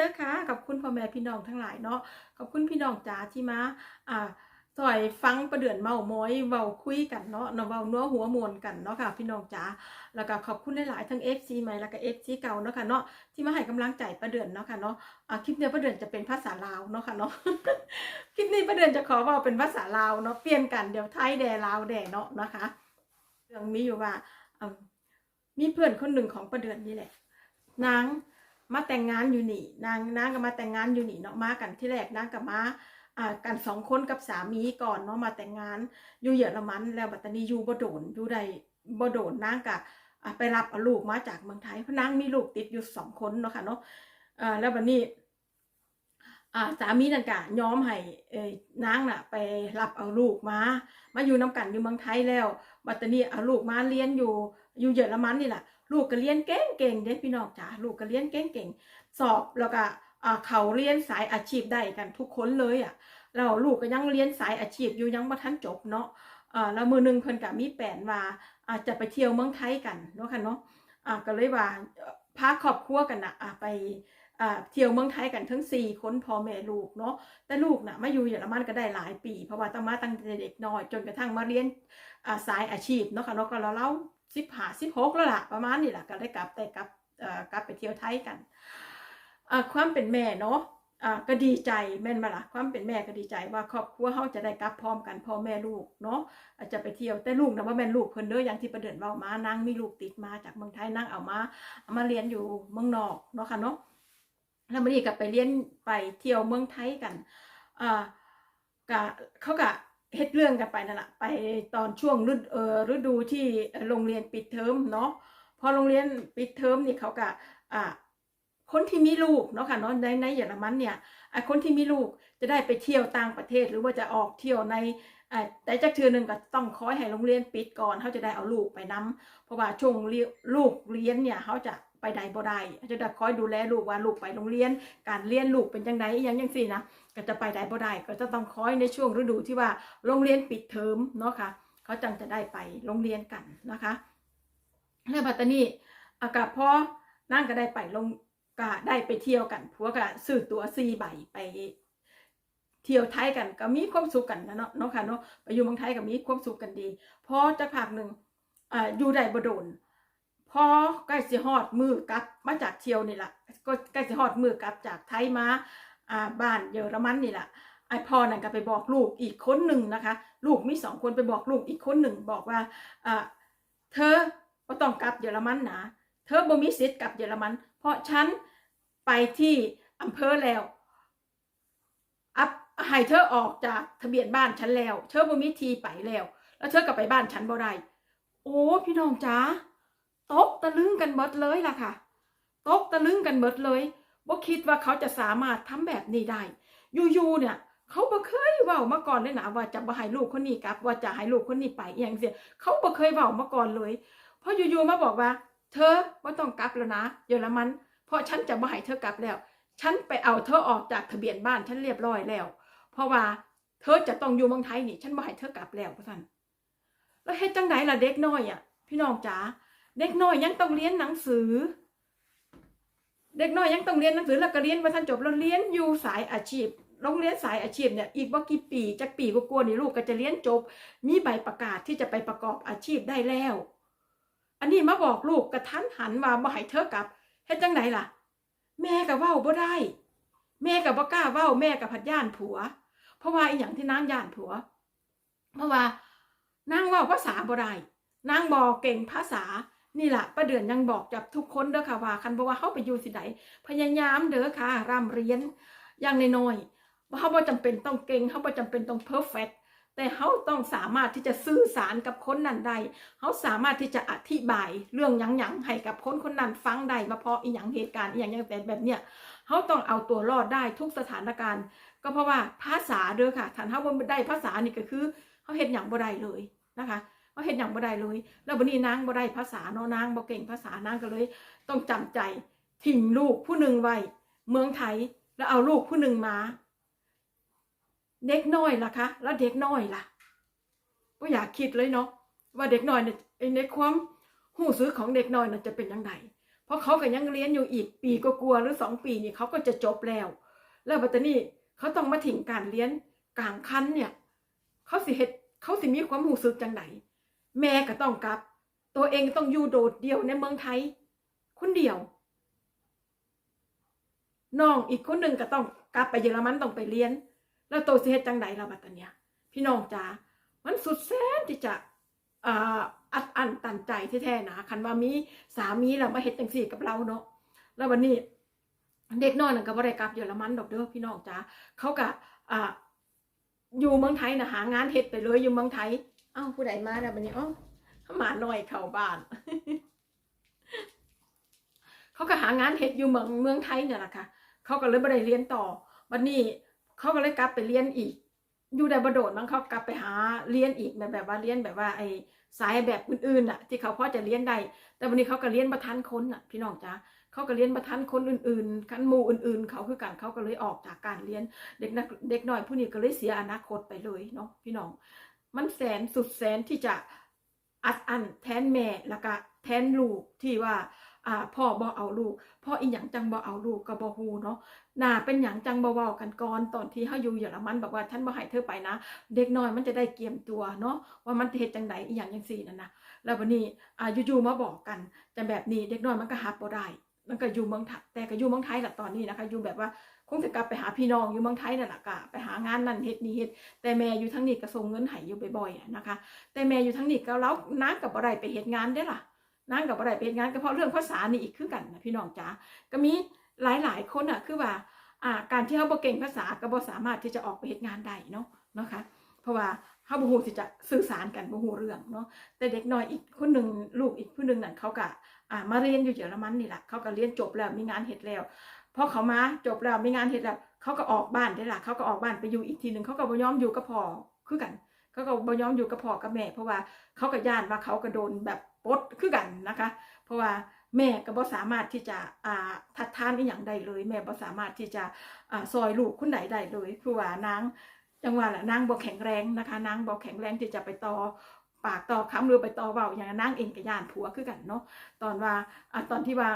ด้อค่ะขอบคุณพ่อแม่พี่น้องทั้งหลายเนาะขอบคุณพี่น้องจ๋าที่มาอ่าซอยฟังประเดือนเมาม้อยเว้าคุยกันเนาะเนาะเว้านัวหัวมวนกันเนาะค่ะพี่น้องจ๋าแล้วก็ขอบคุณหลายๆทั้ง FC ใหม่แล้วก็ FC เก่าเนาะค่ะเนาะที่มาให้กำลังใจประเดือนเนาะค่ะเนาะอ่าคลิปเนี้ยประเดือนจะเป็นภาษาลาวเนาะค่ะเนาะคลิปนี้ประเดือนจะขอเว่าเป็นภาษาลาวเนาะเปลี่ยนกันเดี๋ยวไทยแดลาวแดเนาะนะคะเรื่องมีอยู่ว่ามมีเพื่อนคนหนึ่งของประเดือนนี่แหละนาง มาแต่งงานอยู่นี่ นางนางก็มาแต่งงานอยู่นี่เนาะมากันที่แรกนางกับมาอ่ากันสองคนกับสามีก่อนเนาะมาแต่งงานอยู่เยอรมันแล้วบัดตานีอยู่บ่โดนอยู่ใดบ่โดนนางก็อ่าไปรับลูกมาจากเมืองไทยเพราะนางมีลูกติดอยู่สองคนเนาะค่ะเนาะอ่าแล้วบัดนี้อ่าสามีนั่นกะย้อมให้เอนางน่ะ ไปรับเอาลูกมา มาอยู่น้ำกันอยู่เมืองไทยแล้ว บัดตานี้เอาลูกมาเรียนอยู่อยู่เยอรมันนี่แหละ ลูกก็เรียนเก่งเก่งเด็พี่น้องจ๋าลูกก็เรียนเก่งเก่งสอบแล้วก็เขาเรียนสายอาชีพได้กันทุกคนเลยอะแล้วลูกก็ยังเรียนสายอาชีพอยู่ยังบ่ทันจบเนาะอ่าแล้วมือหนึ่งเพิ่นก็มีแผนว่าอาจจะไปเที่ยวเมืองไทยกันเนาะค่ะเนาะอ่าก็เลยว่าพาครอบครัวกันน่ะอ่าไปเที่ยวเมืองไทยกันทั้งสี่คนพ่อแม่ลูกเนาะแต่ลูกน่ะมาอยู่เยอรมันก็ได้หลายปี เพราะว่าตั้งมาตั้งแต่เด็กน้อยจนกระทั่งมาเรียนสายอาชีพเนาะค่ะเนาะก็เราเล่า สิบห้าสิบหกแล้วล่ะ ประมาณนี้แหละก็ได้กลับได้กลับกลับไปเที่ยวไทยกันความเป็นแม่เนาะก็ดีใจแม่นมาล่ะความเป็นแม่ก็ดีใจว่าครอบครัวเขาจะได้กลับพร้อมกันพ่อแม่ลูกเนาะอาจจะไปเที่ยวแต่ลูกนะว่าแม่ลูกเพิ่นเด้ออย่างที่ประเดินเว้ามานางมีลูกติดมาจากเมืองไทยนางเอามาเอามาเรียนอยู่เมืองนอกเนาะค่ะเนาะแล้วมันนี่ก็ไปเรียนไปเที่ยวเมืองไทยกันอ่ากะเขากะ เฮ็ดเรื่องกันไปนั่นแหละไปตอนช่วงฤดูฤดูที่โรงเรียนปิดเทอมเนาะพอโรงเรียนปิดเทอมนี่เขากะอ่าคนที่มีลูกเนาะค่ะเนาะในในเยอรมันเนี่ยคนที่มีลูกจะได้ไปเที่ยวต่างประเทศ หรือว่าจะออกเที่ยวในแต่จักเทือหนึ่งก็ต้องคอยให้โรงเรียนปิดก่อนเขาจะได้เอาลูกไปนํเพราะว่าช่วงลูกเรียนเนี่ยเขาจะ ไปใดบ่ได้จะได้คอยดูแลลูกว่าลูกไปโรงเรียน การเรียนลูกเป็นยังไงอหยังยังสี่นะก็จะไปใดบ่ได้ก็จะต้องคอยในช่วงฤดูที่ว่าโรงเรียนปิดเทอมเนาะค่ะเขาจังจะได้ไปโรงเรียนกันนะคะแล้วบัดตานีอากาศพอนั่งก็ได้ไปลงก็ได้ไปเที่ยวกันผัวก็ซื้อตัวซีใบไปเที่ยวไทยกันก็มีความสุขกันนะเนาะเนาะค่ะเนาะไปอยู่เมืองไทยก็มีความสุขกันดีพอจะพักหนึ่งอ่าอยู่ได้บ่โดน พอใกล้สิฮอดมือกลับมาจากเที่ยวนี่แหละก็ใกล้สิฮอดมือกลับจากไทยมาอ่าบ้านเยอรมันนี่แหละไอพ่อนั่นก็ไปบอกลูกอีกคนหนึ่งนะคะ ลูกมีสองคนไปบอกลูกอีกคนหนึ่งบอกว่าอ่าเธอบ่ต้องกลับเยอรมันนะเธอบ่มีสิทธิ์กลับเยอรมัน เพราะฉันไปที่อำเภอแล้วอัพให้เธอออกจากทะเบียนบ้านฉันแล้ว เธอบ่มีทีไปแล้ว แล้วเธอกลับไปบ้านฉันบ่ได้โอ้พี่น้องจ๋า ตกตะลึงกันเบิดเลยล่ะค่ะตกตะลึงกันเบิดเลยบ่คิดว่าเขาจะสามารถทำแบบนี้ได้อยู่ๆเนี่ย เขาบ่เคยเว้ามาก่อนเลยนะว่าจะบ่ให้ลูกคนนี้กลับ ว่าจะให้ลูกคนนี้ไปอย่างเสียเขาบ่เคยเว้ามาก่อนเลย เพราะอยู่ๆมาบอกว่า เธอบ่ต้องกลับแล้วนะเยอรมัน เพราะฉันจะบ่ให้เธอกลับแล้ว ฉันไปเอาเธอออกจากทะเบียนบ้านฉันเรียบร้อยแล้ว เพราะว่าเธอจะต้องอยู่เมืองไทยนี่ ฉันบ่ให้เธอกลับแล้วพ่อท่านแล้วเฮ็ดจังไดล่ะเด็กน้อยอะ พี่น้องจ๋า เด็กน้อยยังต้องเรียนหนังสือ เด็กน้อยยังต้องเรียนหนังสือแล้วก็เรียนมาทันจบแล้วเรียนอยู่สายอาชีพโรงเรียนสายอาชีพเนี่ยอีกว่ากี่ปีจักปีกว่าๆนี่ลูกก็จะเรียนจบ มีใบประกาศที่จะไปประกอบอาชีพได้แล้ว อันนี้มาบอกลูกกระทันหันมาบ่ให้เธอกลับเฮ็ดจังไดล่ะ แม่ก็เว้าบ่ได้ แม่ก็บ่กล้าว้าแม่ก็พัดย่านผัว เพราะว่าอีหยังที่นางย่านผัว เพราะว่านางว้าภาษาบ่ได้นางบ่เก่งภาษา นี่แหละป้าเดือนยังบอกกับทุกคนเด้อค่ะว่าคันบ่ว่าเฮาไปอยู่สิใดพยายามเด้อค่ะร่ำเรียนอย่างน้อยๆว่าเฮาบ่จำเป็นต้องเก่งเฮาบ่จำเป็นต้องเพอร์เฟกแต่เฮาต้องสามารถที่จะสื่อสารกับคนนั้นได้เขาสามารถที่จะอธิบายเรื่องหยังให้กับคนคนนั้นฟังได้มาเพราะอีหยังเหตุการณ์อีหยังอย่างแบบแบบเนี้ยเขาต้องเอาตัวรอดได้ทุกสถานการณ์ ก็เพราะว่าภาษาเด้อค่ะถ้าเขาบ่ได้ภาษานี่ก็คือเขาเห็นอย่างบ่ได้เลยนะคะ เขาเห็นอย่างบ่ได้เลย แล้ววันนี้นางบ่ได้ภาษาเนาะนางบ่เก่งภาษานางก็เลย ต้องจำใจทิ้งลูกผู้หนึ่งไว้เมืองไทยแล้วเอาลูกผู้หนึ่งมาเด็กน้อยล่ะคะ แล้วเด็กน้อยล่ะก็อยากคิดเลยเนาะว่าเด็กน้อยเนี่ยในความหูซื้อของเด็กน้อยน่ะจะเป็นยังไงเพราะเขาก็ยังเรียนอยู่อีกปีก็กลัวหรือสองปีนี่เขาก็จะจบแล้ว แล้วบัดนี้เขาต้องมาทิ้งการเรียนกลางคันเนี่ย เขาสิเฮ็ดเขาสิมีความหูสึกจังได แม่ก็ต้องกลับ ตัวเองต้องอยู่โดดเดี่ยวในเมืองไทย คนเดียว น้องอีกคนหนึ่งก็ต้องกลับไปเยอรมันต้องไปเรียน แล้วโตเฮ็ดจังไดล่ะบัดเนี้ยพี่น้องจ๋ามันสุดแสนที่จะอัดอั้นตันใจแท้ๆนะคันว่ามีสามีแล้วมาเฮ็ดจังซี่กับเราเนาะแล้ววันนี้เด็กน้อยนั่นก็บ่ได้กลับเยอรมันดอกเด้อพี่น้องจ๋าเขาก็อ่าอยู่เมืองไทยนะหางานเฮ็ดไปเลยอยู่เมืองไทย เอ้าผู้ใดมาแล้วบัดนี้อ้อหมาหน่อยเข้าบ้าน เขาก็หางานเฮ็ดอยู่เมืองเมืองไทยเนี่ยแหละค่ะ เขาก็เลยบ่ได้เรียนต่อบัดนี้เขาก็เลยกลับไปเรียนอีก อยู่ได้บ่โดดมั้งเขากลับไปหาเรียนอีกแบบแบบว่าเรียนแบบว่าไอ้สายแบบอื่นๆน่ะ ที่เขาพอจะเรียนได้ แต่วันนี้เขาก็เรียนบ่ทันคนน่ะ พี่น้องจ๋าเขาก็เรียนบ่ทันคนอื่นๆกันหมู่อื่น ๆ เขาคือกันเขาก็เลยออกจากการเรียน เด็กนักเด็กน้อยผู้นี้ก็เลยเสียอนาคตไปเลยเนาะพี่น้อง มันแสนสุดแสนที่จะอัดอั้นแทนแม่แล้วก็แทนลูกที่ว่าอ่าพ่อบ่เอาลูกพ่ออีหยังจังบ่เอาลูกก็บ่ฮู้เนาะน่าเป็นหยังจังบ่เว้ากันก่อนตอนที่เฮาอยู่เยอรมันบอกว่าท่านบ่ให้เธอไปนะ เด็กน้อยมันจะได้เกียมตัวเนาะว่ามันเฮ็ดจังไดอีหยังจังซี่นั่นนะแล้ววันนี้อ่าอยู่ๆมาบอกกันจังแบบนี้เด็กน้อยมันก็หับบ่ได้ มันก็อยู่เมืองไทยแต่ก็อยู่เมืองไทยแหละตอนนี้นะคะ อยู่แบบว่าคงจะกลับไปหาพี่น้องอยู่เมืองไทยนั่นแหละกะไปหางานนั่นเฮ็ดนี่เฮ็ดแต่แม่อยู่ทั้งนี้ก็ส่งเงินให้อยู่บ่อยๆนะคะ แต่แม่อยู่ทั้งนี้ก็แล้วนางกับบ่ได้ไปเฮ็ดงานได้ล่ะนางกับบ่ได้ไปเฮ็ดงานก็เพราะเรื่องภาษานี่อีกคือกันนะพี่น้องจ๋าก็มีหลายๆคนอะคือว่าอ่าการที่เฮาบ่เก่งภาษาก็บ่สามารถที่จะออกไปเฮ็ดงานได้เนาะนะคะ เพราะว่า เฮาบ่ฮู้ที่จะสื่อสารกันบ่ฮู้เรื่องเนาะแต่เด็กน้อยอีกคนหนึ่งลูกอีกผู้หนึ่งนั่นเขาก็อ่ามาเรียนอยู่เยอรมันนี่แหละเขาก็เรียนจบแล้วมีงานเฮ็ดแล้วพอเขามาจบแล้วมีงานเฮ็ดแล้วเขาก็ออกบ้านได้ล่ะเขาก็ออกบ้านไปอยู่อีกทีหนึ่งเขาก็บ่ยอมอยู่กับพ่อคือกันเขาก็บ่ยอมอยู่กับพ่อกับแม่ เพราะว่าเขาก็ย่านว่าเขาก็โดนแบบปดคือกันนะคะ เพราะว่าแม่ก็บ่สามารถที่จะอ่าทัดทานอีหยังได้เลย แม่บ่สามารถที่จะอ่าซอยลูกคนใดได้เลยคือว่านาง จังว่าล่ะนางบ่แข็งแรงนะคะนางบ่แข็งแรงที่จะไปต่อปากต่อคำหรือไปต่อเว้าอย่างนั้นนางเองก็ย่านผัวคือกันเนาะตอนว่าอตอนที่ว่า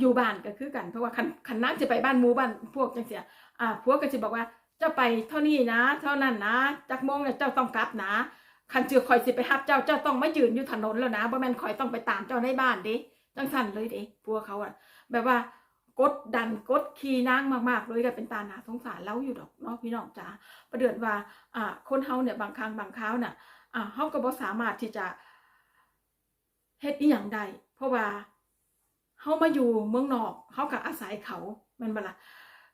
อยู่บ้านก็คือกันเพราะว่าคันคันนางจะไปบ้านมูบ้านพวกจังเสียอ่าผัวก็สิบอกว่าเจ้าไปเท่านี้นะ เท่านั้นนะจักโมงเนี่ยเจ้าต้องกลับนะคันเจือคอยสิไปฮับเจ้าเจ้าต้องไม่ยืนอยู่ถนนแล้วนะบ่แม่นคอยต้องไปตามเจ้าในบ้านเด้จังสั่นเลยเด้พัวเขาอะแบบว่า กดดันกดขี่นางมากๆเลยก็เป็นตาหนาสงสารเล้าอยู่ดอกเนาะพี่น้องจ๋าประเดือนว่าอ่าคนเฮาเนี่ยบางครั้งบางคราวน่ะอ่าเฮาก็บ่สามารถที่จะเฮ็ดอีหยังได้เพราะว่าเฮามาอยู่เมืองนอกเฮาก็อาศัยเขาแม่นบ่ล่ะ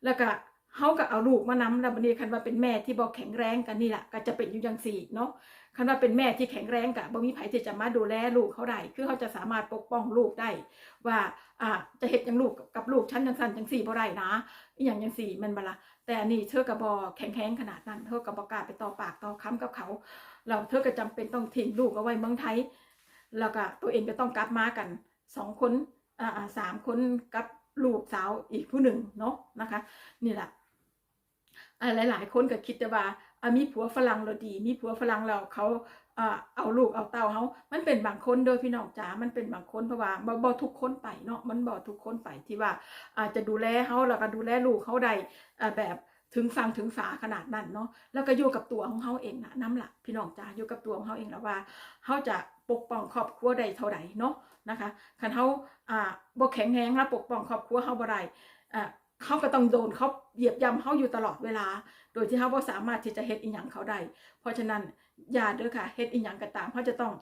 แล้วก็ เฮาก็เอาลูกมานำแล้วบัดนี้คันว่าเป็นแม่ที่บ่แข็งแรงกันนี่แหละก็จะเป็นอยู่จังซี่เนาะคันว่าเป็นแม่ที่แข็งแรงก็บ่มีไผที่จะมาดูแลลูกเขาได้คือเขาจะสามารถปกป้องลูกได้ ว่าอ่าจะเฮ็ดยังลูกกับลูกฉันจังซั่นจังซี่บ่ได้นะอีหยังจังซี่ม่นบละแต่อันนี้เธอก็บ่แข็งแรงขนาดนั้นเธอก็บ่กล้าไปต่อปากต่อค้ำกับเขาแล้วเธอก็จำเป็นต้องทิ้งลูกเอาไว้เมืองไทย แล้วก็ตัวเองก็ต้องกลับมากันสองคนอ่าสามคนกับลูกสาวอีกผู้หนึ่งเนาะนะคะ นี่แหละ หลาย ๆ คนก็คิดแต่ว่ามีผัวฝรั่งเราดี มีผัวฝรั่งเราเขาเอาลูกเอาเต้าเขามันเป็นบางคนโดยพี่น้องจ๋า มันเป็นบางคนเพราะว่าบ่บ่ทุกคนไปเนาะ มันบ่ทุกคนไปที่ว่าอาจจะดูแลเขาแล้วก็ดูแลลูกเขาได้แบบถึงฟังถึงฝาขนาดนั้นเนาะ แล้วก็อยู่กับตัวของเขาเองนะน้ำละพี่น้องจ๋า อยู่กับตัวของเขาเองแล้วว่าเขาจะปกป้องครอบครัวได้เท่าไหร่เนาะนะคะคันเขาอ่าบ่แข็งแรงแล้วปกป้องครอบครัวเขาบ่ได้อ่า เขาก็ต้องโดนเขาเหยียบย่ำเขาอยู่ตลอดเวลา โดยที่เขาบ่สามารถที่จะเฮ็ดอีหยังเขาได้ เพราะฉะนั้นอย่าเด้อค่ะเฮ็ดอีหยังก็ตามเขาจะต้อง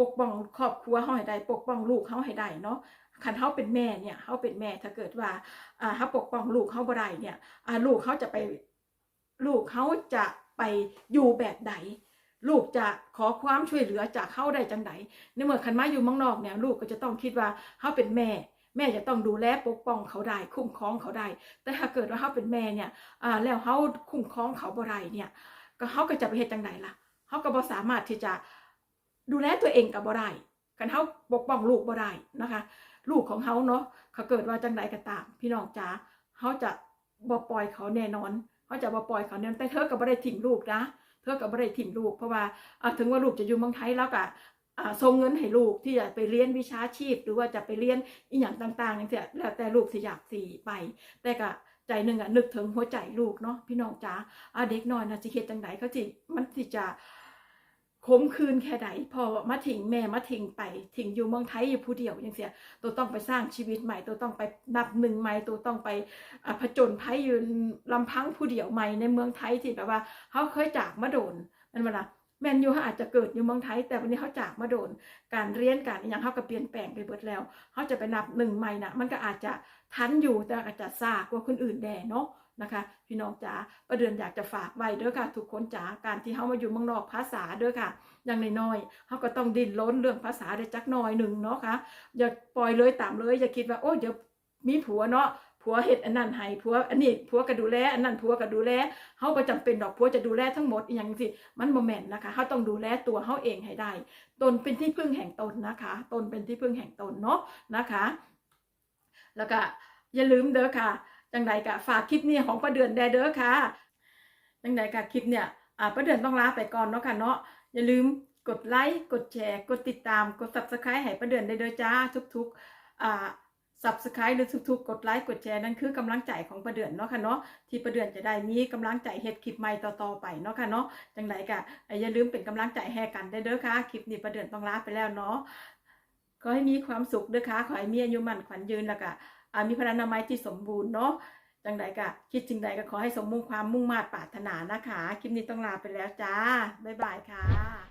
ปกป้องครอบครัวเขาให้ได้ ปกป้องลูกเขาให้ได้เนาะคันเขาเป็นแม่เนี่ยเขาเป็นแม่ถ้าเกิดว่าอ่าเขาปกป้องลูกเขาบ่ได้เนี่ยอ่าลูกเขาจะไปลูกเขาจะไปอยู่แบบใดลูกจะขอความช่วยเหลือจากเขาได้จังไดในเมื่อคันมาอยู่มืองนอกเนี่ยลูกก็จะต้องคิดว่าเขาเป็นแม่ แม่จะต้องดูแลปกป้องเขาได้คุ้มครองเขาได้ แต่ถ้าเกิดว่าเขาเป็นแม่เนี่ยอ่าแล้วเขาคุ้มครองเขาบ่ได้เนี่ยก็เขาก็จะไปเฮ็ดจังไดล่ะเขาก็บ่สามารถที่จะดูแลตัวเองกับบ่ได้กันเขาปกป้องลูกบ่ได้นะคะ ลูกของเขาเนาะเขาเกิดว่าจังไดก็ตาม พี่น้องจ๋าเขาจะบ่ปล่อยเขาแน่นอนเขาจะบ่ปล่อยเขาแน่นอนแต่เธอก็บ่ได้ทิ้งลูกนะเธอก็บ่ได้ทิ้งลูกเพราะว่าถึงว่าลูกจะอยู่เมืองไทยแล้วก็ ส่งเงินให้ลูกที่จะไปเรียนวิชาชีพ หรือว่าจะไปเรียนอีหยังต่างๆอย่างเงี้ยแล้วแต่ลูกสิอยากสิไป แต่ก็ใจหนึ่งอะนึกถึงหัวใจลูกเนาะพี่น้องจ๋าเด็กน้อยนะสิเฮ็ดจังไดเขาสิมันสิจะคมคืนแค่ใดพอมาทิ้งแม่มาทิ้งไปทิ้งอยู่เมืองไทยอยู่ผู้เดียวอย่างเสียตัวต้องไปสร้างชีวิตใหม่ ตัวต้องไปนับหนึ่งใหม่ตัวต้องไปอผจญภัยอยู่ลำพังผู้เดียวใหม่ในเมืองไทยที่แบบว่าเขาเคยจากมาโดนนั่นมาละ แมนยูเขาอาจจะเกิดอยู่เมืองไทย แต่วันนี้เขาจากมาโดน การเรียนการอย่างเขาก็เปลี่ยนแปลงไปเบิดแล้วเขาจะไปนับหนึ่งใหม่นะมันก็อาจจะทันอยู่แต่อาจจะซากว่าคนอื่นแดเนาะนะคะพี่น้องจ๋าประเดือนอยากจะฝากไว้เด้อค่ะทุกคนจ๋าการที่เขามาอยู่เมืองนอกภาษาเด้อค่ะ อย่างน้อยๆเขาก็ต้องดิ้นรนเรื่องภาษาได้จักหน่อยหนึ่งเนาะค่ะอย่าปล่อยเลยตามเลยอย่าคิดว่าโอ้เดี๋ยวมีผัวเนาะ ผัวเฮ็ดอันนั้นให้ผัวอันนี้ผัวก็ดูแลอันนั้นผัวก็ดูแลเขาก็จำเป็นดอกผัวจะดูแลทั้งหมดอย่างสิมันบ่แม่นนะคะเขาต้องดูแลตัวเขาเองให้ได้ ตนเป็นที่พึ่งแห่งตนนะคะ ตนเป็นที่พึ่งแห่งตนเนาะนะคะ แล้วก็อย่าลืมเด้อค่ะจังใดกะฝากคลิปนี้ของประเดือนแดเด้อค่ะจังใดกะคลิปเนี่ยอ่าประเดือนต้องลาไปก่อนเนาะค่ะเนาะอย่าลืมกดไลค์กดแชร์ กดติดตามกด subscribe ให้ประเดือนได้เด้อจ้าทุกๆอ่า subscribe หรือทุกๆกดไลค์กดแชร์นั่นคือกำลังใจของประเดือนเนาะค่ะเนาะที่ประเดือนจะได้มีกำลังใจเฮ็ดคลิปใหม่ต่อๆไปเนาะค่ะเนาะจังใดกะอย่าลืมเป็นกำลังใจให้กันได้เด้อค่ะคลิปนี้ประเดือนต้องลาไปแล้วเนาะขอให้มีความสุขเด้อค่ะขอให้มีอายุมั่นขวัญยืนแล้วก็มีพลานามัยที่สมบูรณ์เนาะจังใดก็คิดจริงใดก็ขอให้สมมุ่งความมุ่งมา่ปรารถนานะคะ คลิปนี้ต้องลาไปแล้วจ้าบ๊ายบายค่ะ